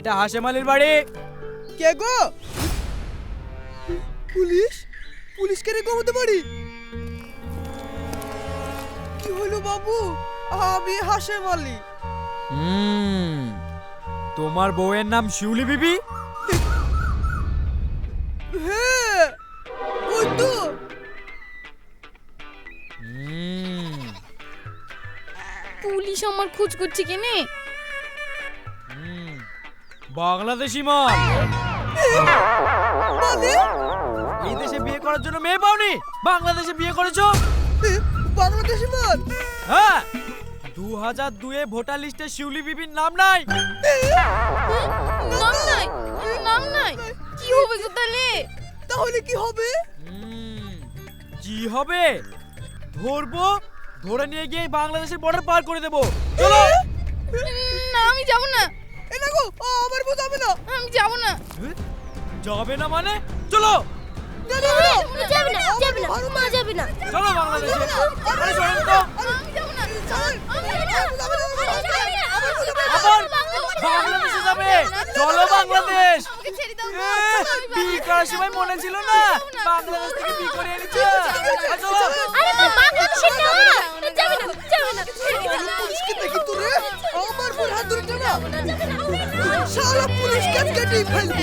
এটা হাসেম আলীর বাড়ি। কে গো? পুলিশ? পুলিশ কে রে কমাতে পারি কি হলো বাবু? আমি হাসেম আলী হুম তোমার বউয়ের নাম শিউলি বিবি? হ্যাঁ ওই তো। পুলিশ আমার খোঁজ করছে কেনে? বাংলাদেশি মাল মানে এই দেশে বিয়ে করার জন্য মেয়ে পাওনি? বাংলাদেশে বিয়ে করেছ? বাংলাদেশি মাল হ্যাঁ। দু হাজার দুয়ে ভোটার লিস্টে শিউলি বিবির নাম নাই। নাম নাই? নাম নাই? কি হবে গো তাহলে তাহলে কি হবে? কি হবে? ধরবো ধরে নিয়ে গিয়ে বাংলাদেশের বর্ডার পার করে দেবো। চলো। না আমি যাব না। এ গো আ, আমার বউ যাবে না আমি যাব না যাবে না মানে চলো যাবে না যাবে না মা যাবে না চলো বাংলাদেশে আরে শোনেন তো আমি যাব না যাবে আমি যাব না যাবে না, যাবে না, আমি যাব না। আবার বাংলাদেশে যাবে চলো বাংলাদেশ আমাকে ছেড়ে দাও এ, বিয়ে করার সময় মনে ছিল না বাংলাদেশ থেকে বিয়ে করে এনেছো চলো আরে মা বাংলাদেশে না যাবে না যাবে না আমার হাত ধরে টানা। শালা পুলিশ কেন কেটে ফেলব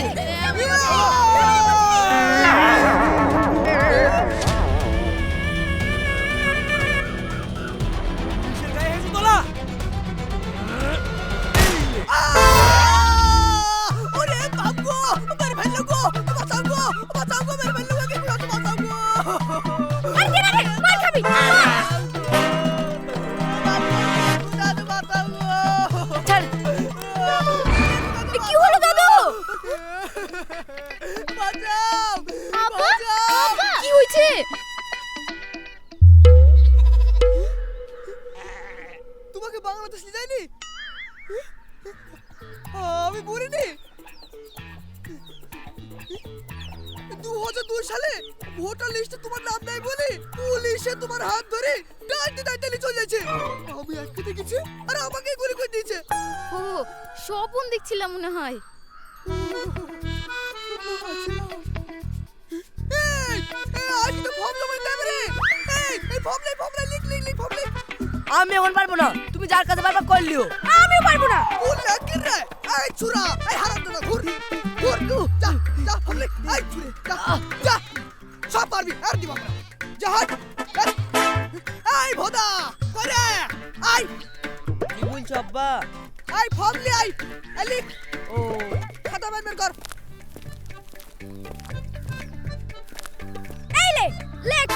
আমি আজকে দেখেছি আর আমাকে গুলি করে দিয়েছে। ও স্বপন দেখছিলাম মনে হয়। আমি এখন পারব না তুমি যার কাছে পারবা করলিও। আমিও পারব না। ও লাকির রে? এই চুরা এই হারাম দাদা ঘুর ঘুর। তু যা যা ফর্ম লাই এই চুরে যা যা। সব পারবি আর দিবা যা হাট এই, এই ভোদা করে আই কি বলছো আব্বা? আই ফর্ম আই এই ও খাতা বের কর। এই লে লেখ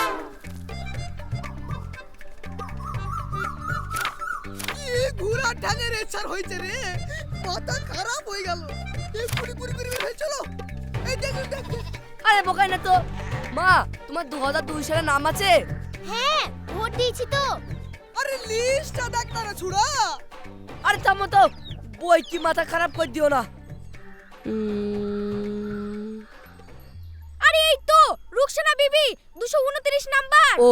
কি ঘুরা ঢাঙের এছার হয়েছে রে। মাথা খারাপ হয়ে গেল। এই কুড়ি কুড়ি কুড়ি বের হয়ে চলো। এই দেখ দেখ দেখ। আরে বোকাই না তো। মা তোমার দু হাজার দুই সালে নাম আছে? হ্যাঁ। ভোট দিয়েছি তো। আরে লিস্টটা দেখ না রে ছুড়া। আরে থামো তো বই কি মাথা খারাপ করে দিও না। আরে এই তো রুকসানা বিবি 229 নাম্বার। ও।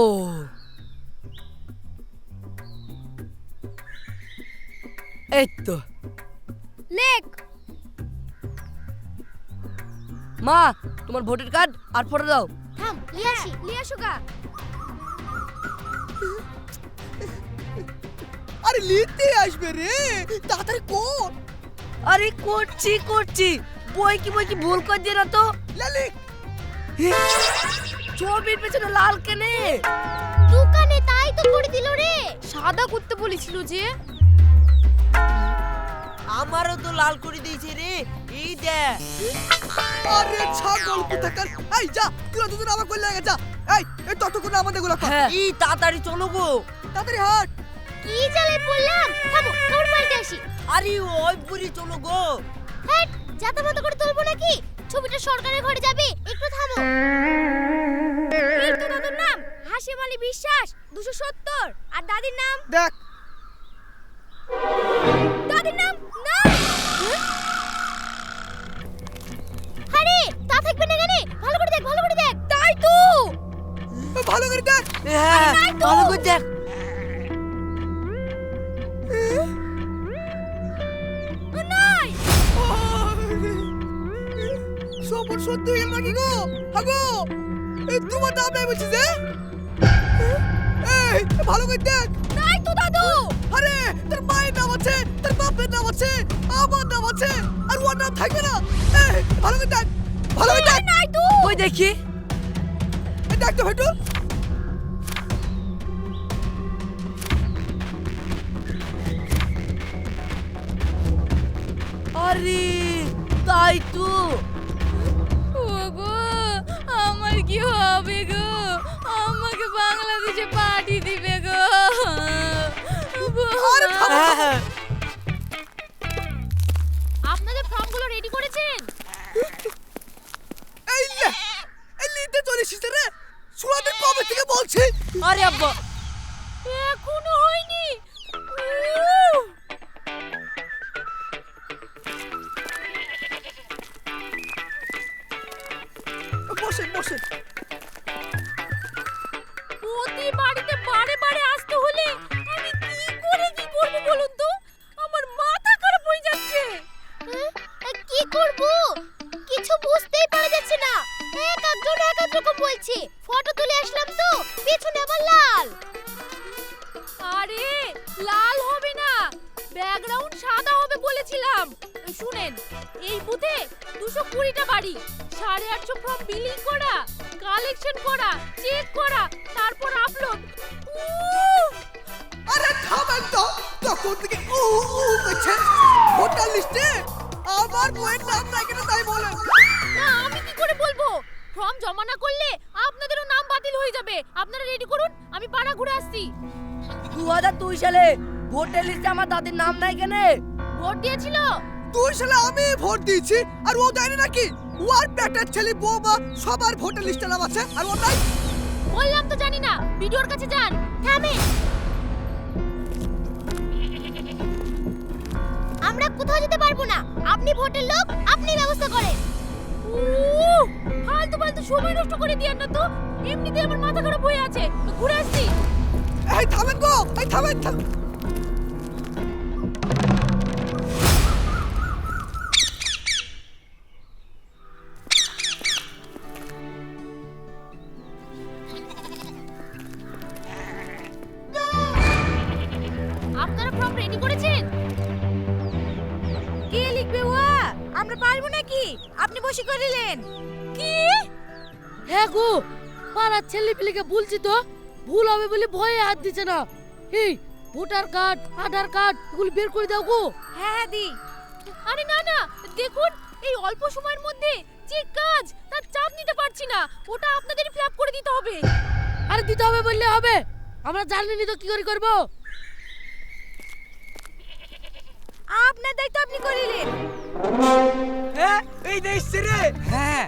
এই তো। লেখ। মা তোমার ভোটার কার্ড আর ফটো দাও। থাম লিয়ে আসি লিয়ে আসো গা। আরে লিখতে আসবে রে তাড়াতাড়ি কোন আরে করছি করছি। বই কি বই কি ভুল করে দিয়ে না তো? লালি। ছবির পেছনে লাল কেনে? দোকানে তাই তো করে দিল রে। সাদা করতে বলেছিল যে। আমারও তো লাল করে দিয়েছে রে এই দেখ। আরে ছাগল কোথাকার? এই যা তুই দুজন আমার কইলে লাগা যা। এই এই ততক্ষণ আমাদেরগুলো কর। হ্যাঁ। এই তাড়াতাড়ি চলো গো। তাড়াতাড়ি হাট। কি জালে পড়লাম থামো কাপড় পাল্টে আসি। আরে ওই বুড়ি চলো গো। হ্যাট যাতা মতো করে তুলবো নাকি? ছবিটা সরকারের ঘরে যাবে একটু থামো। এই তো দাদুর নাম হাসিম আলী বিশ্বাস দুশো সত্তর। আর দাদির নাম? দেখ। দাদির নাম না আরে তা থাকবে না কেন ভালো করে দেখ ভালো করে দেখ। তাই তো। ভালো করে দেখ। হ্যাঁ ভালো করে দেখ। ও সত্যি হয়ে নাকি গো? হাগো তোমার নাম নাই বলছিস যে? এই ভালো করে দেখ। তাই তো দাদু। আরে তোর মায়ের নাম আছে তোর বাপের নাম আছে আমার নাম আছে আর ওর নাম থাকবে না। এই ভালো করে দেখ। ভালো দেখ। নাই তো ওই দেখি। দেখ তো আরে তাই তো। ওগো আমার কি হবে গো? আমাকে বাংলাদেশে পাঠিয়ে দিবে গো। আরে শুনাতে কবে থেকে বলছি? আরে আব্বা এখনও হয়নি। বলেন না আমি কি করে বলব? ফর্ম জমা না করলে আপনাদেরও নাম বাতিল হয়ে যাবে। আপনারা রেডি করুন? আমি পাড়া ঘুরে আসছি। দু হাজার দুই সালে ভোটের লিস্টে আমার দাদির নাম নাই কেন? ভোট দিয়েছিল? তুই শালা আমি ভোট দিয়েছি আর ও দেয়নি নাকি ওর পেটের ছেলে বৌমা সবার ভোটার লিস্টে নাম আছে আর ও নাই। বললাম তো জানি না। ভিডিওর কাছে যান। থামে কোথাও যেতে পারব না। আপনি ভোটের লোক আপনি ব্যবস্থা করেন। ফালতু ফালতু সময় নষ্ট করে দিয়েন না তো। এমনিতে আমার মাথা খারাপ হয়ে আছে। ঘুরে আসছি। এই থামেন গো এই থামেন থামেন পেলেকে বলছি তো ভুল হবে বলে ভয়ে হাত দিচ্ছে না। এই ভোটার কার্ড আধার কার্ড এগুলো বের করে দাও গো। হ্যাঁ হ্যাঁ দি। আরে না না দেখুন এই অল্প সময়ের মধ্যে যে কাজ তার চাপ নিতে পারছি না। ওটা আপনাদের ফিল আপ করে দিতে হবে। আরে দিতে হবে বললে হবে। আমরা জানিনি তো কি করে করব। আপনার দায়িত্ব আপনি করিলেন হ্যাঁ এই দেখছে রে। হ্যাঁ।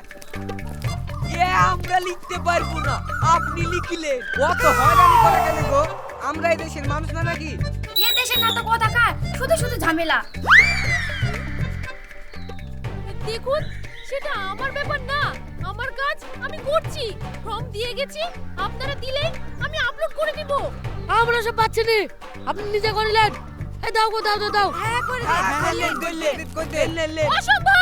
আমরা লিখতে পারব না। আপনি লিখিলে। অত হয়রানি করে কেন গো? আমরা এই দেশের মানুষ না নাকি? এ দেশের না তো কথা কার শুধু শুধু ঝামেলা। দেখুন সেটা আমার ব্যাপার না। আমার কাজ আমি করছি। ফর্ম দিয়ে গেছি আপনারা দিলে আমি আপলোড করে দিব আমরা সব পাচ্ছি নি। আপনি নিজে করিলেন এই দাও গো দাও দাও দাও। হ্যাঁ করে হ্যাঁ, হ্যাঁ। অসম্ভব!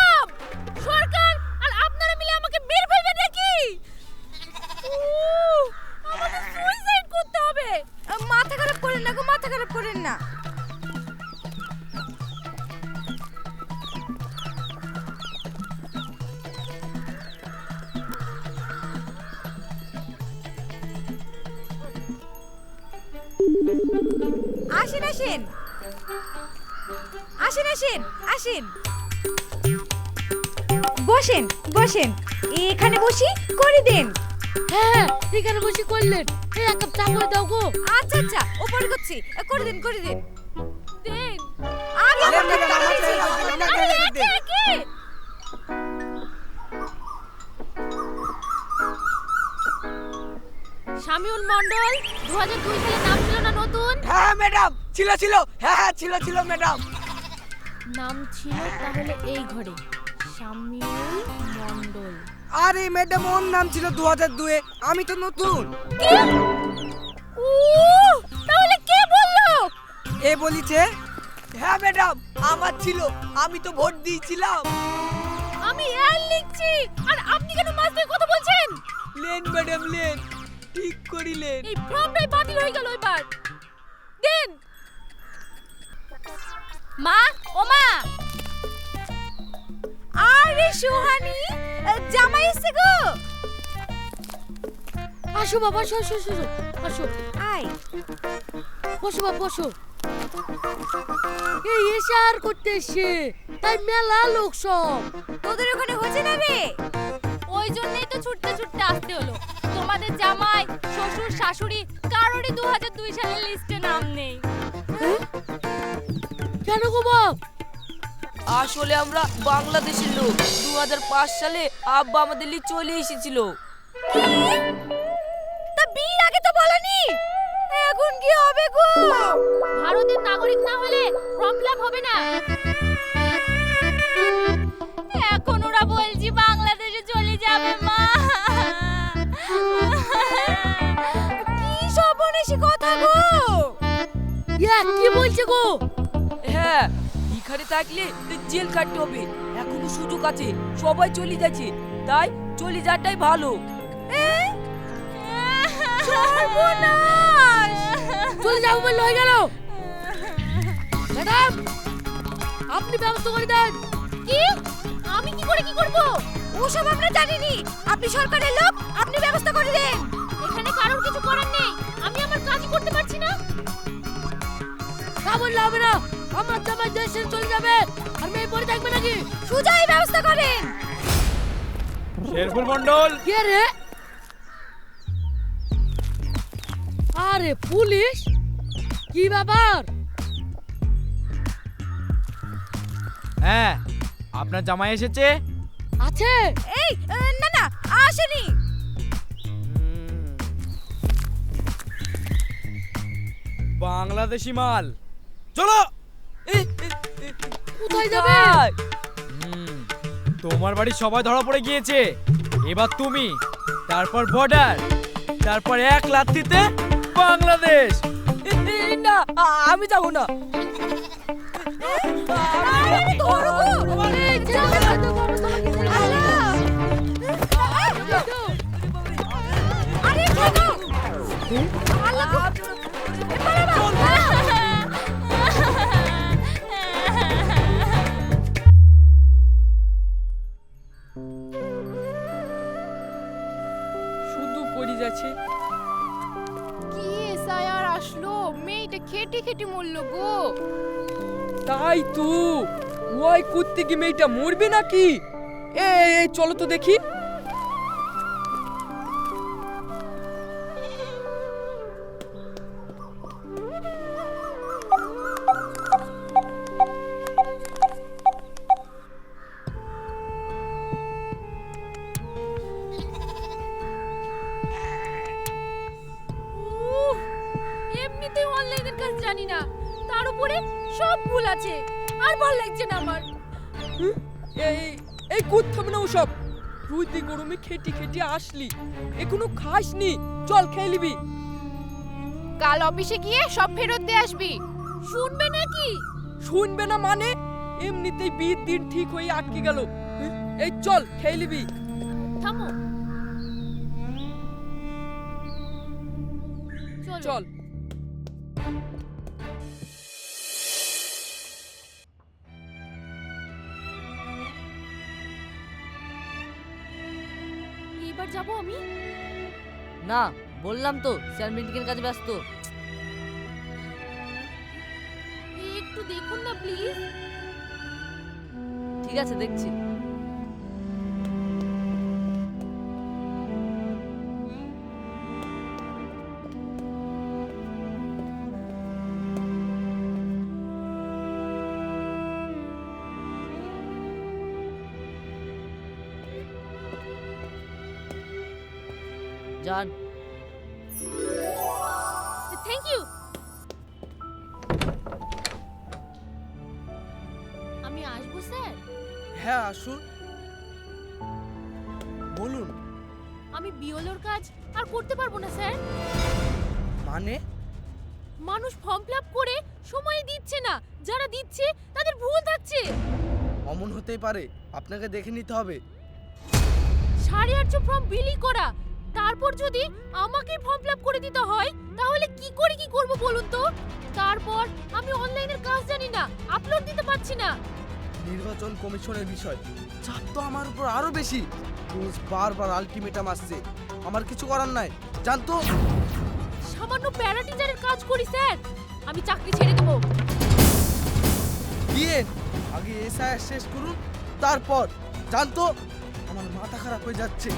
বসেন বসেন। এখানে বসি করে দেন। হ্যাঁ হ্যাঁ এখানে বসে করলেন। এই এক কাপ চা করে দাও গো। আচ্ছা আচ্ছা ওপরে করছি। করে দিন করে দিন। দেন। আরে ছেলে, একে একে শামিউল মন্ডল দু হাজার দুই সালে নাম ছিল না নতুন? হ্যাঁ ম্যাডাম ছিল ছিল। হ্যাঁ হ্যাঁ ছিল ছিল ম্যাডাম। নাম ছিল তাহলে এই ঘরে। শামিউল মন্ডল আরে ম্যাডাম ওর নাম ছিল দু হাজার দুয়ে। আমি তো নতুন। তাহলে কে বলল? এ বলিছে হ্যাঁ ম্যাডাম আমার ছিল। আমি তো ভোট দিয়েছিলাম। আমি এল লিখছি। আর আপনি কেন মাছ দিয়ে কথা বলছেন? লেন ম্যাডাম লেন। ঠিক করিলেন। এই ফর্মটাই বাতিল হয়ে গেল এবার। দেন। মা ও মা। আরে সোহানি জামাই এসে গো। আসো বাবা আসো আসো আসো, আসো। আয়। বসো বাবা বসো। এই এসে আর করতে এসে তাই মেলা লোক সব। তোদের ওখানে হচ্ছে না রে? ওই জন্যই তো ছুটতে ছুটতে আসতে হলো। তোমাদের জামাই শ্বশুর শাশুড়ি কারোরই দু হাজার দুই সালের লিস্টে নাম নেই। কেন গো বাপ? আসলে আমরা বাংলাদেশের লোক। দু হাজার পাঁচ সালে আব্বা আমাদের লিয়ে চলে এসেছিল। তা বিয়ের আগে তো বলনি? এখন কি হবে গো? ভারতের নাগরিক না হলে ফর্ম হবে না। এখন ওরা বলছি বাংলাদেশে চলে যাবে মা। কি সর্বনেশী কথা গো? ইয়া কি বলছে গো? হ্যাঁ এখানে থাকলে জেল কাটতে হবে। এখনও সুযোগ আছে সবাই চলে যাচ্ছে। তাই চলে যাওয়াটাই ভালো। চলে যাব বলে হয়ে গেল। ম্যাডাম আপনি ব্যবস্থা করে দেন। কি? আমি কি করে কি করব? ওসব আমরা জানিনি। আপনি সরকারের লোক আপনি ব্যবস্থা করে দেন। এখানে কারোর কিছু করার নেই। আমি আমার কাজ করতে পারছি না। তা বললে হবে না। আমার জামাই দেশ ছেড়ে চলে যাবে। আর মেয়ে পড়ে থাকবে নাকি? সুজাই ব্যবস্থা করেন। শেরফুল মন্ডল কে রে? আরে পুলিশ? কি ব্যাপার? হ্যাঁ আপনার জামাই এসেছে? আছে? এই না না আসেনি। বাংলাদেশি মাল। চলো! কোথায় যাবে? হুম, তোমার বাড়ি সবাই ধরা পড়ে গিয়েছে। এবার তুমি তারপর বর্ডার তারপর এক লাত্তিতে বাংলাদেশ। না আ- আমি যাব না। আরে মরলো গো। তাই তো। ওই কুত্তি কি মেয়েটা মরবে নাকি? এই চলো তো দেখি। আসলি? এখনও খাসনি? চল খেয়ে নিবি। কাল অফিসে গিয়ে সব ফেরত দিয়ে আসবি। শুনবে নাকি? শুনবে না মানে? এমনিতেই বিয়ের দিন ঠিক হয়ে আটকে গেল। এই চল খেয়ে নিবি। থামো। চলো। না বললাম তো স্যার মিটিংয়ের কাজে ব্যস্ত। একটু দেখুন না প্লিজ। ঠিক আছে দেখছি। না স্যার? মানে? মানুষ ফর্ম ফিল করে সময় দিচ্ছে না। যারা দিচ্ছে তাদের ভুল থাকছে। অমন হতেই পারে। আপনাকে দেখে নিতে হবে। সাড়ে আটশো ফর্ম বিলি করা। তারপর যদি আমাকে ফর্ম ফিল করে দিতে হয় তাহলে কি করে কি করব বলুন তো? তারপর আমি অনলাইনের কাজ জানি না আপলোড দিতে পারছি না। নির্বাচন কমিশনের বিষয়। চাপ তো আমার উপর আরও বেশি। রোজ বারবার আলটিমেটাম আসছে। আমার কিছু করার নাই। জানতো সামান্য প্যারা টিচারের কাজ করি স্যার। আমি চাকরি ছেড়ে দেবো। গিয়ে আগে এসআইআর শেষ করুন তারপর। জানতো আমার মাথা খারাপ হয়ে যাচ্ছে।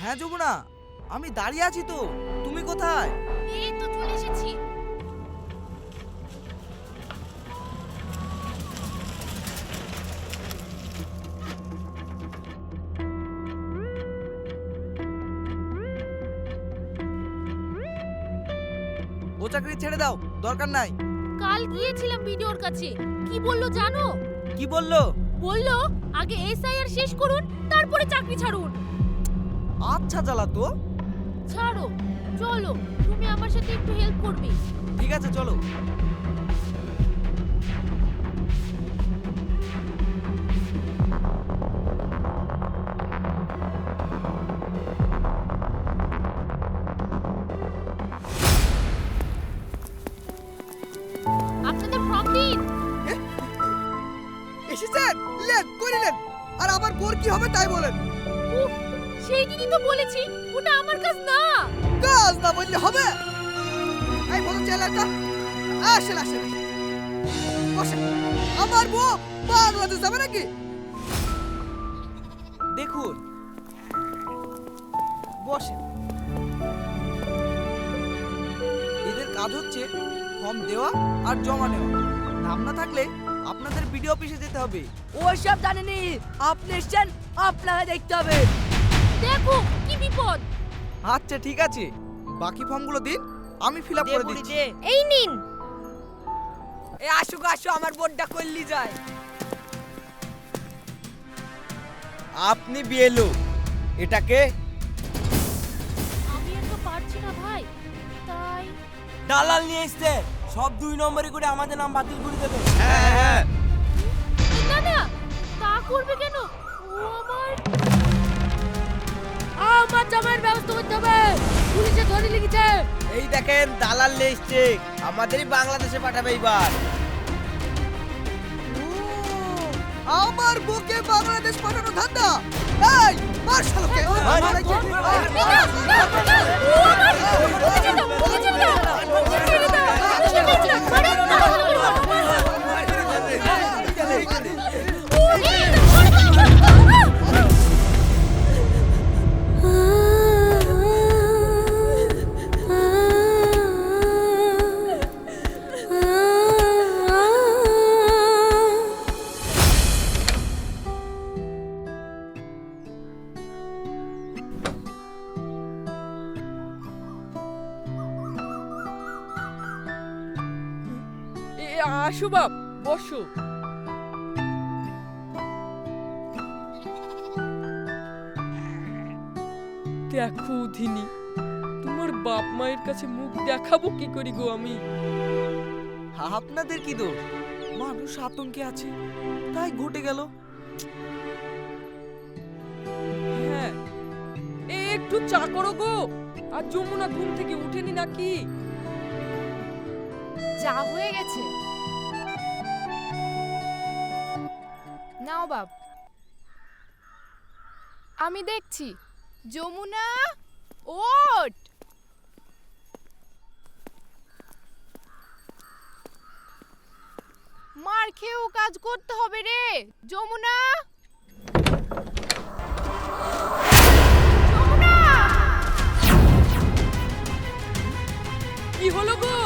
হ্যাঁ যমুনা। আমি দাঁড়িয়ে আছি তো। তুমি কোথায়? এই তো চলে এসেছি। ও চাকরি ছেড়ে দাও দরকার নাই। কাল গিয়েছিলাম বিডিওর কাছে। কি বলল জানো? কি বলল? বলল আগে এসআইআর শেষ করুন তারপরে চাকরি ছাড়ুন। আচ্ছা জ্বালা তো। ছাড়ো চলো তুমি আমার সাথে একটু হেল্প করবে। ঠিক আছে চলো। আপনাদের ফর্ম দিন এসেছেন? লেন করিলেন আর আমার বোর কি হবে তাই বলেন। উফ, সেই দিনই তো বলেছি ওটা আমার কাজ না। কাজ না বললে হবে? এই বড় চেলাটা আসেন আসেন বসেন। আমার বউ বাংলাদেশ যাবে নাকি? দেখুন। বসেন। এদের কাজ হচ্ছে ফর্ম দেওয়া আর জমা নেওয়া। নাম না থাকলে আপনাদের বিডিও অফিসে যেতে হবে। ওসব জানেনি আপনি এসছেন আপনাকে দেখতে হবে। দেখো কি বিপদ? আচ্ছা ঠিক আছে। বাকি ফর্মগুলো দিন আমি ফিল আপ করে দিচ্ছি। এই নিন। এ আসুক আসো আমার বোর্ডটা করলি যায়। আপনি বিয়েলো এটাকে আমি এত পারছি না ভাই তাই দালাল নিয়ে এসছে। সব দুই নম্বরে করে আমাদের নাম বাতিল করে দেবে। হ্যাঁ না না তা করবে কেন? ও আমার আমার জামাইয়ের ব্যবস্থা করতে হবে পুলিশে ধরে লিখেছে এই দেখেন দালাল নিয়ে আমাদেরই বাংলাদেশে পাঠাবে এইবার আমার বুকে বাংলাদেশ পাঠানো ধান্দা এই মার শালোকে না, না, না, ও আমার ওকে ছেড়ে দাও, আসো বাপ বসো। দেখো ধিনি তোমার বাপ মায়ের কাছে মুখ দেখাবো কি করি গো আমি? আপনাদের কি দোষ? মানুষ আতঙ্কে আছে তাই ঘটে গেল। হ্যাঁ এ একটু চা করো গো আর যমুনা ঘুম থেকে উঠেনি নাকি? যা হয়ে গেছে। নাও বাপ আমি দেখছি, যমুনা ওট মার খেয়েও কাজ করতে হবে রে যমুনা! কি হলো গো?